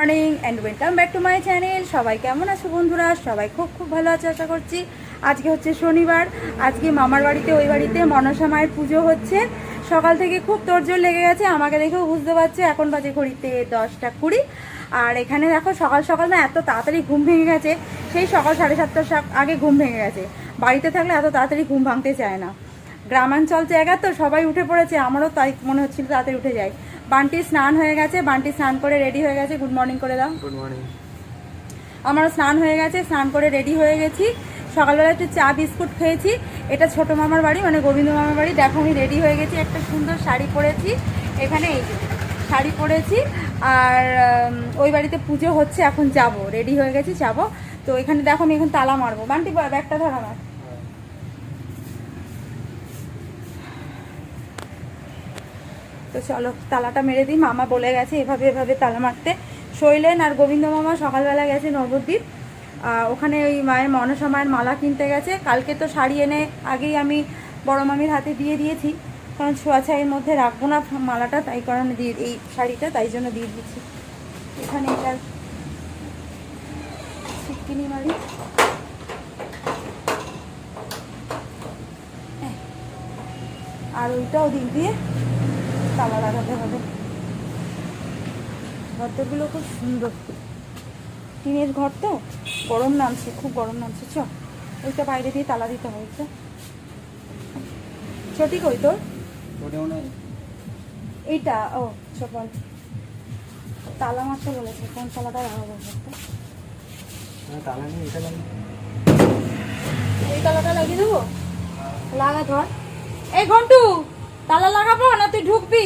Morning and welcome back to my channel সবাই কেমন আছো বন্ধুরা? সবাই খুব খুব ভালো আছে, আশা করছি। আজকে হচ্ছে শনিবার। আজকে মামার বাড়িতে, ওই বাড়িতে মনসা মায়ের পুজো হচ্ছে। সকাল থেকে খুব তোড়জোড় লেগে গেছে, আমাকে দেখেও বুঝতে পারছে। এখন বাজে ঘড়িতে দশটা কুড়ি। আর এখানে দেখো, সকাল সকাল না এত তাড়াতাড়ি ঘুম ভেঙে গেছে। সেই সকাল সাড়ে সাতটার আগে ঘুম ভেঙে গেছে। বাড়িতে থাকলে এত তাড়াতাড়ি ঘুম ভাঙতে চায় না। গ্রামাঞ্চল জায়গা তো সবাই উঠে পড়েছে, আমারও তাই মনে হচ্ছিল তাড়াতাড়ি উঠে যায় বান্টি স্নান হয়ে গেছে বান্টি স্নান করে রেডি হয়ে গেছে। গুড মর্নিং করে দাও। গুড মর্নিং আমারও স্নান হয়ে গেছে স্নান করে রেডি হয়ে গেছি। সকালবেলা একটু চা বিস্কুট খেয়েছি। এটা ছোট মামার বাড়ি মানে গোবিন্দ মামার বাড়ি। দেখো আমি রেডি হয়ে গেছি। একটা সুন্দর শাড়ি পরেছি। এখানে এই শাড়ি পরেছি। আর ওই বাড়িতে পুজো হচ্ছে এখন যাব। রেডি হয়ে গেছি যাব। তো এখানে দেখো আমি এখন তালা মারবো। বান্টি ব্যাগটা ধর আমার। তো চলো, তালাটা মেরে দিই। মামা বলে গেছে, এভাবে এভাবে তালা মারতে। শৈলেন আর গোবিন্দ মামা সকালবেলা গেছে নবদ্বীপ। ওখানে ওই মায়ের মনসা মায়ের মালা কিনতে গেছে। কালকে তো শাড়ি এনে আগেই আমি বড় মামির হাতে দিয়ে দিয়েছি। কারণ ছোঁয়াছাইয়ের মধ্যে রাখব না মালাটা, তাই কারণে দিয়ে এই শাড়িটা, তাই জন্য দিয়ে দিচ্ছি এখানে এটার ছিটকিনি এই। আর ওইটাও দিক দিয়ে তালা লাগাতে হবে। ঘরগুলো খুব সুন্দর। টিনের ঘর তো? গরম নামছে খুব গরম নামছে চ। ওইটা বাইরে দিয়ে তালা দিতে হয়েছে ছোটি কই তোর? এইটা ও চপল তালা মারতে বলেছে কোন তালাটা লাগাবো তালা নেই এটা এই তালাটা লাগিয়ে দেবো? লাগা ধর। এই ঘন্টু! তালা লাগাবো না তুই ঢুকবি?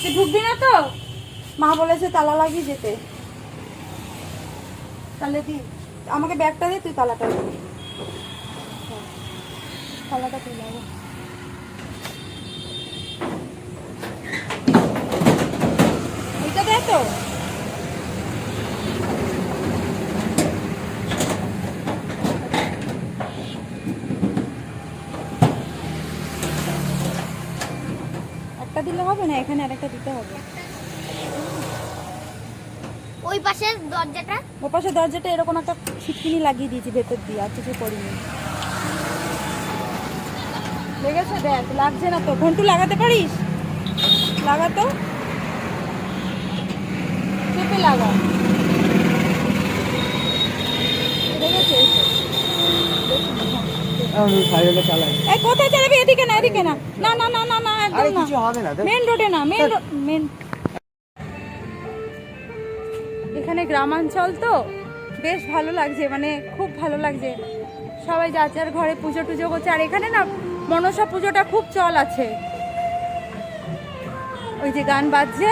তুই ঢুকবি না তো? মা বলেছে তালা লাগিয়ে যেতে। তাহলে তুই আমাকে ব্যাগটা দে তুই তালাটা দে। হ্যাঁ, তালাটা তুই এইটা দে তো একটা দিলে হবে না? এখানে আরেকটা দিতে হবে। ওই পাশের দরজাটা? ওপাশে দরজাটা এরকম একটা ছিটকিনি লাগিয়ে দিয়েছি ভেতর দিয়ে আর কিছু করিনি। লেগেছে দেখ লাগছে না তো। ঘন্টু লাগাতে পারিস? লাগাতো চেপে লাগা। কোথায় চালাবি? এদিকে না এদিকে না না না না না একদম না। মেন রোডে না মেন মেন এখানে গ্রামাঞ্চল তো বেশ ভালো লাগছে মানে খুব ভালো লাগছে। সবাই যার যার ঘরে পুজো টুজো করছে। আর এখানে না মনসা পুজোটা খুব চল আছে। ওই যে গান বাজছে।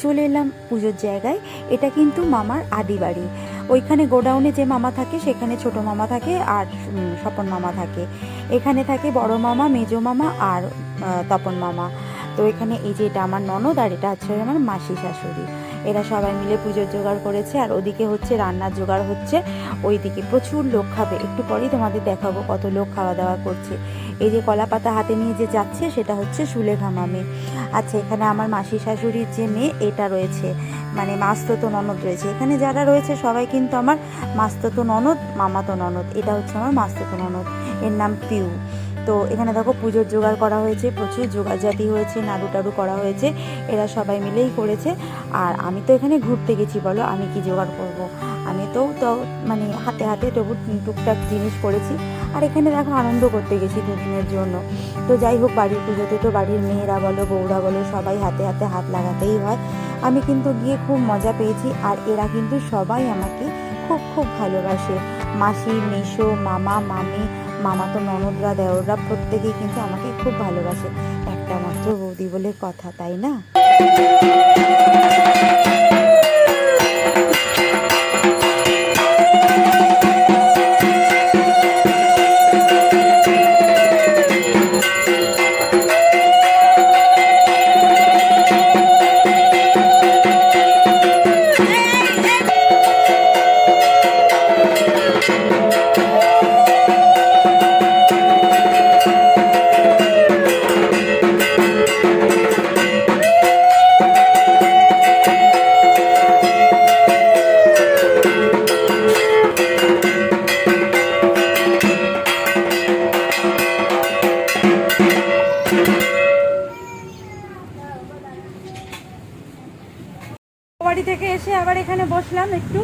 চলে এলাম পুজোর জায়গায়। এটা কিন্তু মামার আদি বাড়ি। ওইখানে গোডাউনে যে মামা থাকে সেখানে ছোট মামা থাকে আর স্বপন মামা থাকে। এখানে থাকে বড় মামা, মেজো মামা আর তপন মামা। তো এখানে এই যে এটা আমার ননদ আর এটা হচ্ছে আমার মাসি শাশুড়ি। এরা সবাই মিলে পুজোর জোগাড় করেছে আর ওদিকে হচ্ছে রান্নার জোগাড় হচ্ছে। ওইদিকে প্রচুর লোক খাবে। একটু পরেই তোমাদের দেখাবো কত লোক খাওয়া দাওয়া করছে। এই যে কলা পাতা হাতে নিয়ে যে যাচ্ছে সেটা হচ্ছে সুলেখা মামি। আচ্ছা এখানে আমার মাসি শাশুড়ির যে মেয়ে, এটা রয়েছে। মানে মাস্ততো ননদ রয়েছে। এখানে যারা রয়েছে সবাই কিন্তু আমার মাস্ততো ননদ, মামাতো ননদ। এটা হচ্ছে আমার মাস্ততো ননদ। এর নাম পিউ। তো এখানে দেখো পুজোর জোগাড় করা হয়েছে, প্রচুর জোগাড় জাতি হয়েছে, নাড়ু টাড়ু করা হয়েছে, এরা সবাই মিলেই করেছে। আর আমি তো এখানে ঘুরতে গেছি, বলো আমি কি জোগাড় করব। আমি তো তো মানে হাতে হাতে তবু টুকটাক জিনিস করেছি। আর এখানে দেখো আনন্দ করতে গেছি দুদিনের জন্য। তো যাই হোক, বাড়ির পুজোতে তো বাড়ির মেয়েরা বলো, বউরা বলো, সবাই হাতে হাতে হাত লাগাতেই হয়। আমি কিন্তু গিয়ে খুব মজা পেয়েছি, আর এরা কিন্তু সবাই আমাকে খুব খুব ভালোবাসে। মাসি, মেশো, মামা, মামি মামা তো ননদরা, দেওররা প্রত্যেকেই কিন্তু আমাকে খুব ভালোবাসে। একটা মাত্র বৌদি বলে কথা, তাই না? বসলাম একটু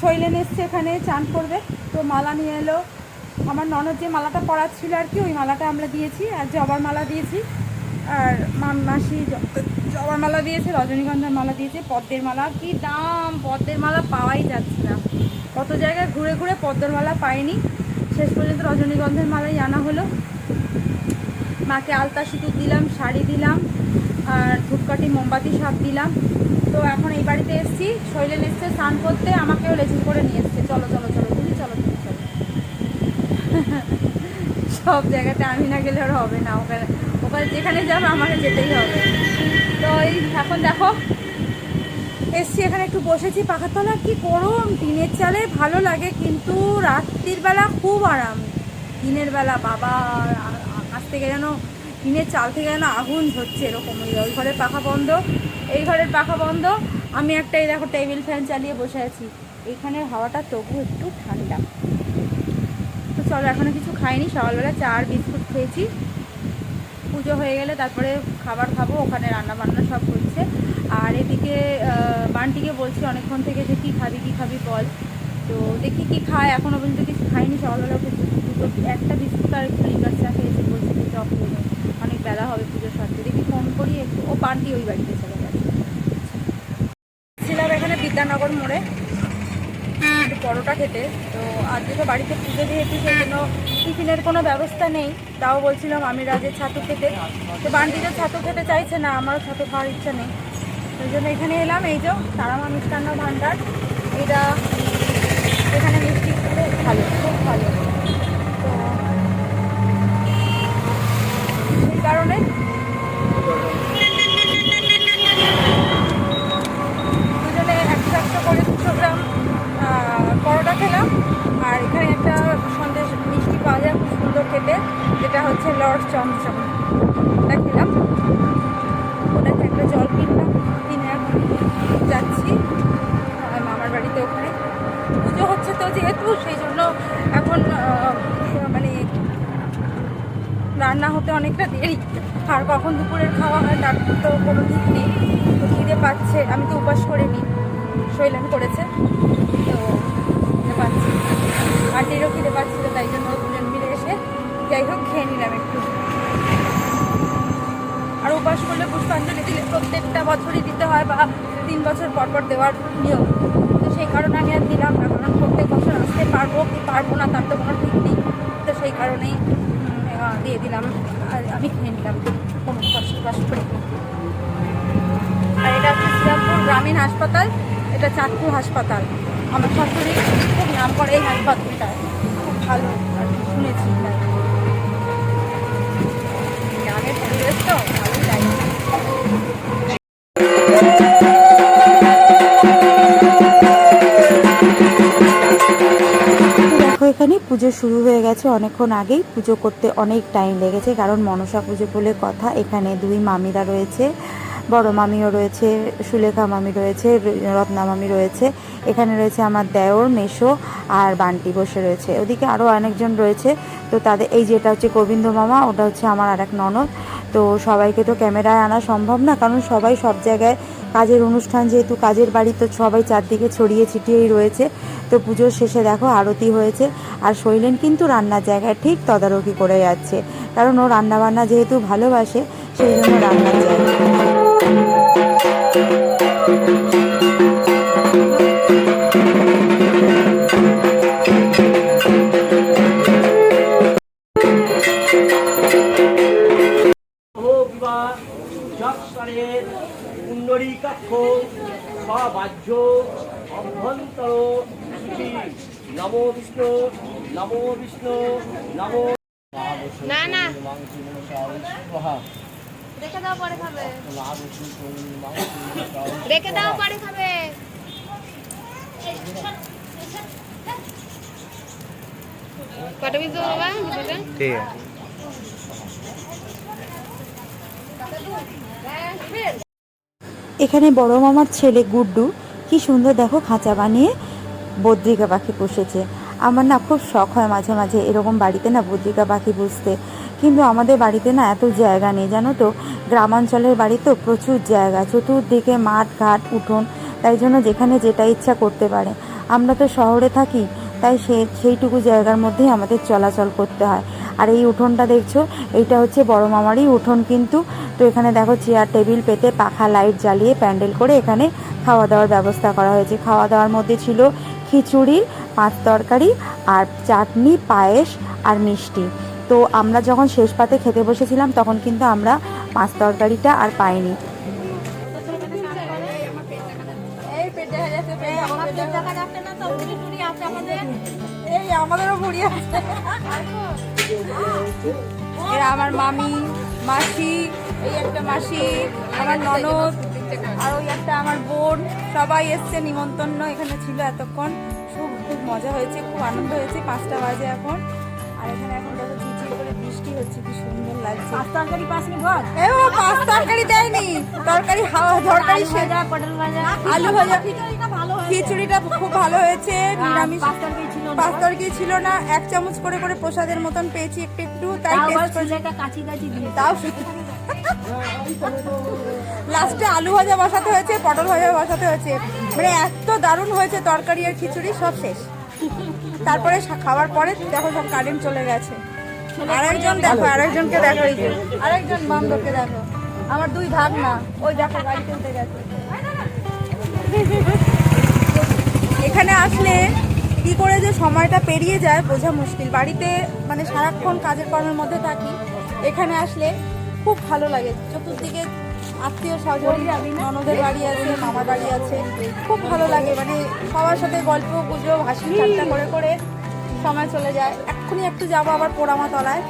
শৈলেন এসছে এখানে, চান করবে। তো মালা নিয়ে এলো। আমার ননদ যে মালাটা পরাচ্ছিল আর কি, ওই মালাটা আমরা দিয়েছি, আর জবার মালা দিয়েছি। আর মাসি জবার মালা দিয়েছে, রজনীগন্ধার মালা দিয়েছে, পদ্মের মালা। কি দাম! পদ্মের মালা পাওয়াই যাচ্ছে না। কত জায়গায় ঘুরে ঘুরে পদ্মের মালা পাইনি। শেষ পর্যন্ত রজনীগন্ধার মালাই আনা হলো। মাকে আলতা সিঁদুর দিলাম, শাড়ি দিলাম, আর ধূপকাঠি, মোমবাতি সব দিলাম। তো এখন এই বাড়িতে এসেছি শৈলেন এসছে, স্নান করতে, আমাকেও লেজিং করে নিয়ে এসছে। চলো চলো চলো তুমি চলো তুমি চলো। সব জায়গাতে আমি না গেলে ওর হবে না, ওখানে ওখানে যেখানে যাবে আমাকে যেতেই হবে। তো এই এখন দেখো, এসছি এখানে একটু বসেছি, পাখার তলা কি গরম টিনের চালে ভালো লাগে, কিন্তু রাত্রির বেলা খুব আরাম। দিনের বেলা বাবা আকাশ থেকে যেন টিনের চাল থেকে যেন আগুন ঝরছে এরকম, ওই ঘরের পাখা বন্ধ। এই ঘরের পাখা বন্ধ। আমি একটা এই দেখো টেবিল ফ্যান চালিয়ে বসে আছি। এখানের হাওয়াটা তবু একটু ঠান্ডা। তো চলো, এখনও কিছু খাইনি। সকালবেলা চা আর বিস্কুট খেয়েছি। পুজো হয়ে গেলে তারপরে খাবার খাব, ওখানে রান্না বান্না সব হচ্ছে। আর এদিকে বান্টিকে বলছি অনেকক্ষণ থেকে যে কী খাবি কী খাবি বল। তো দেখি কি খায়। এখনও পর্যন্ত কিছু খাইনি। সকালবেলা ওকে দুটো, একটা বিস্কুট আর একটু লিকার চা খেয়েছি। বলছি যে অনেক বেলা হবে পুজোর সাথে। দেখি ফোন করি একটু। ও বান্টি ওই বাড়িতে চলে বিদ্যানগর মোড়ে পরোটা খেতে। তো আজকে তো বাড়িতে পুজো দিয়েছি সেই জন্য টিফিনের কোনো ব্যবস্থা নেই। তাও বলছিলাম আমি রাজের ছাতু খেতে। তো বান্টিতে ছাতু খেতে চাইছে না, আমারও ছাতু খাওয়ার ইচ্ছা নেই। ওই জন্য এখানে এলাম, এই যে তারামা মিষ্টান্ন ভাণ্ডার এটা এখানে মিষ্টি খুব ভালো খুব ভালো। তো সেই কারণে দুজনে একশো একশো করে দুশো গ্রাম আহ, পরোটা খেলাম আর এখানে একটা সন্দেশ মিষ্টি পাওয়া যায় খুব সুন্দর খেতে যেটা হচ্ছে লর্ড চমচম ওটা খেলাম ওটাকে একটা জল কিনলাম কিনে এখন যাচ্ছি আহ, মামার বাড়িতে ওখানে পুজো হচ্ছে তো যেহেতু সেই জন্য এখন আহ, মানে রান্না হতে অনেকটা দেরি। আর কখন দুপুরের খাওয়া হয় তার তো কোনো ঠিক নেই। তো খিদে পাচ্ছে, আমি তো উপাস করিনি। শৈলেন করেছে, তো খিদে পাচ্ছে। আন্টিরও খিদে পাচ্ছিল, তাই জন্য দুজন মিলে এসে যাই হোক খেয়ে নিলাম একটু। আর উপাস করলে পুষ্পাঞ্জলি দিলে প্রত্যেকটা বছরই দিতে হয় বা তিন বছর পর পর দেওয়ার নিয়ম। তো সেই কারণে আমি আর দিলাম না, কারণ প্রত্যেক বছর আসতে পারব কি পারব না তার তো কোনো ঠিক নেই। তো সেই কারণেই দিয়ে দিলাম। আর আমি খেয়ে নিলাম। কোনো কষ্ট কষ্ট করে। আর এটা হচ্ছে শ্রীরামপুর গ্রামীণ হাসপাতাল। এটা চাঁদপুর হাসপাতাল। আমার শাশুড়ি খুব নাম করে এই হাসপাতালটা। খুব ভালো। শুনেছি। গ্রামের পরিবেশ তো পুজো শুরু হয়ে গেছে অনেকক্ষণ আগেই। পুজো করতে অনেক টাইম লেগেছে, কারণ মনসা পুজো বলে কথা। এখানে দুই মামিরা রয়েছে, বড় মামিও রয়েছে, সুলেখা মামি রয়েছে, রত্না মামি রয়েছে। এখানে রয়েছে আমার দেওর, মেশো আর বান্টি বসে রয়েছে। ওদিকে আরও অনেকজন রয়েছে। তো তাদের, এই যেটা হচ্ছে গোবিন্দ মামা, ওটা হচ্ছে আমার আর এক ননদ। তো সবাইকে তো ক্যামেরায় আনা সম্ভব না, কারণ সবাই সব জায়গায় কাজের অনুষ্ঠান যেহেতু কাজের বাড়ি, তো সবাই চারদিকে ছড়িয়ে ছিটিয়েই রয়েছে। তো পুজোর শেষে দেখো আরতি হয়েছে, আর শৈলেন কিন্তু রান্নার জায়গায় ঠিক তদারকি করে যাচ্ছে। কারণ ও রান্নাবান্না যেহেতু ভালোবাসে, সেই জন্য রান্নার জায়গায় নমো বিষ্ণু নমো। না না। রেখে দাও পরে খাবে। রেখে দাও পরে খাবে। কটা পিস দেবো বাবা? ঠিক আছে এখানে বড় মামার ছেলে গুড্ডু কি সুন্দর দেখো খাঁচা বানিয়ে বদ্রিকা পাখি পুষেছে। আমার না খুব শখ হয় মাঝে মাঝে এরকম বাড়িতে না বদ্রিকা পাখি বুঝতে। কিন্তু আমাদের বাড়িতে না এত জায়গা নেই, জানো তো? গ্রামাঞ্চলের বাড়ি তো প্রচুর জায়গা, চতুর্দিকে মাঠ, ঘাট, উঠোন। তাই জন্য যেখানে যেটা ইচ্ছা করতে পারে। আমরা তো শহরে থাকি, তাই সে, সেইটুকু জায়গার মধ্যেই আমাদের চলাচল করতে হয়। আর এই উঠোনটা দেখছ? এইটা হচ্ছে বড় মামারই উঠোন কিন্তু। তো এখানে দেখো চেয়ার টেবিল পেতে পাখা লাইট জ্বালিয়ে প্যান্ডেল করে এখানে খাওয়া দাওয়ার ব্যবস্থা করা হয়েছে। খাওয়া দাওয়ার মধ্যে ছিল খিচুড়ি, পাঁচ তরকারি আর চাটনি, পায়েস আর মিষ্টি। তো আমরা যখন শেষ পাতে খেতে বসেছিলাম, তখন কিন্তু আমরা পাঁচ তরকারিটা আর পাইনি। আমার মামি, মাসি, এই একটা মাসি, আমার ননদ আর ওই একটা আমার বোন সবাই এসছে নিমন্ত্রণ এখানে ছিল এতক্ষণ। খুব খুব মজা হয়েছে খুব আনন্দ হয়েছে পাঁচটা বাজে এখন। আর এখানে এখন দেখো ঝিঝির করে বৃষ্টি হচ্ছে কি সুন্দর লাগছে। পাঁচ তরকারি পাসনি এ বাবা, পাঁচ তরকারি দেয়নি। তরকারি হাওয়া তরকারি সেটা পটল ভাজা। আলু ভাজা। খিচুড়িটা খুব ভালো হয়েছে নিরামিষ পাঁচ তরকারি ছিল না এক চামচ করে করে প্রসাদের মতন পেয়েছি একটু একটু তাই taste করে- তাও লাস্টে আলু ভাজা বসাতে হয়েছে পটল ভাজা বসাতে হয়েছে। মানে এত দারুণ হয়েছে তরকারি আর খিচুড়ি সব শেষ। তারপরে খাওয়ার পরে দেখো সব কারেন্ট চলে গেছে। আরেকজন দেখো আরেকজনকে দেখো আরেকজন বান্ধবকে দেখো। আমার দুই ভাগ না ওই দেখো গাড়ি তুলতে গেছে। এখানে আসলে কি করে যে সময়টা পেরিয়ে যায় বোঝা মুশকিল। বাড়িতে মানে সারাক্ষণ কাজের কর্মের মধ্যে থাকি। এখানে আসলে খুব ভালো লাগে। চতুর্দিকে আত্মীয় স্বজন ননদের বাড়ি আছে মামার বাড়ি আছে খুব ভালো লাগে। মানে সবার সাথে গল্প গুজব হাসি ঠাট্টা করে করে সময় চলে যায়। এক্ষুনি একটু যাব আবার পোড়ামা তলায়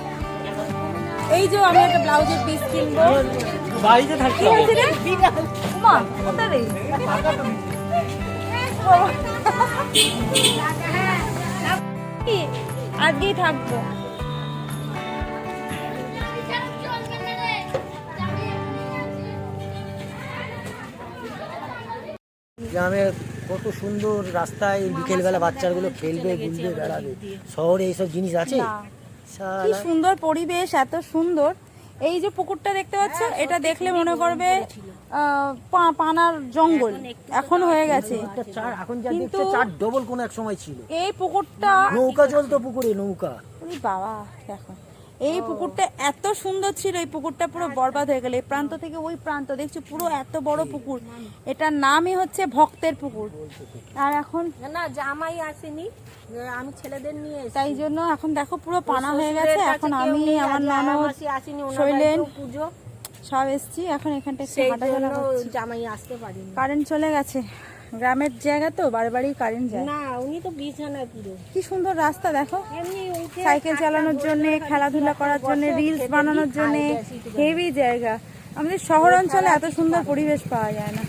এই যে আমি একটা ব্লাউজের পিস কিনবো। বাড়িতে? আজকেই থাকব। গ্রামে কত সুন্দর রাস্তায় বিকেলবেলা বাচ্চাগুলো খেলবে বুলবে বেড়াবে। শহরে এইসব জিনিস আছে? কি সুন্দর পরিবেশ এত সুন্দর। এই যে পুকুরটা দেখতে পাচ্ছ এটা দেখলে মনে করবে আহ, পা- পানার জঙ্গল। এখন হয়ে গেছে। এখন কিন্তু- চার ডবল কোন এক সময় ছিল। এই পুকুরটা নৌকা চলতো পুকুরে নৌকা। বাবা দেখো। এই পুকুরটা এত সুন্দর ছিল এই পুকুরটা পুরো বরবাদ হয়ে গেল। এই প্রান্ত থেকে ওই প্রান্ত দেখছি পুরো এত বড় পুকুর। এটার নামই হচ্ছে ভক্তের পুকুর। আর এখন না জামাই আসেনি আমি ছেলেদের নিয়ে তাই জন্য এখন দেখো পুরো পানা হয়ে গেছে। এখন আমি আমার ননদ শৈলেন পুজো। সব এসছি। এখন এখানটা জামাই আসতে পারিনি। কারেন্ট চলে গেছে। গ্রামের জায়গা তো বারবারই বারেই কারেন্ট যায়। না উনি তো বিছানা পুরো। কি সুন্দর রাস্তা দেখো। সাইকেল চালানোর জন্য খেলাধুলা করার জন্য রিলস বানানোর জন্য হেভি জায়গা। আমাদের শহর অঞ্চলে এত সুন্দর পরিবেশ পাওয়া যায় না।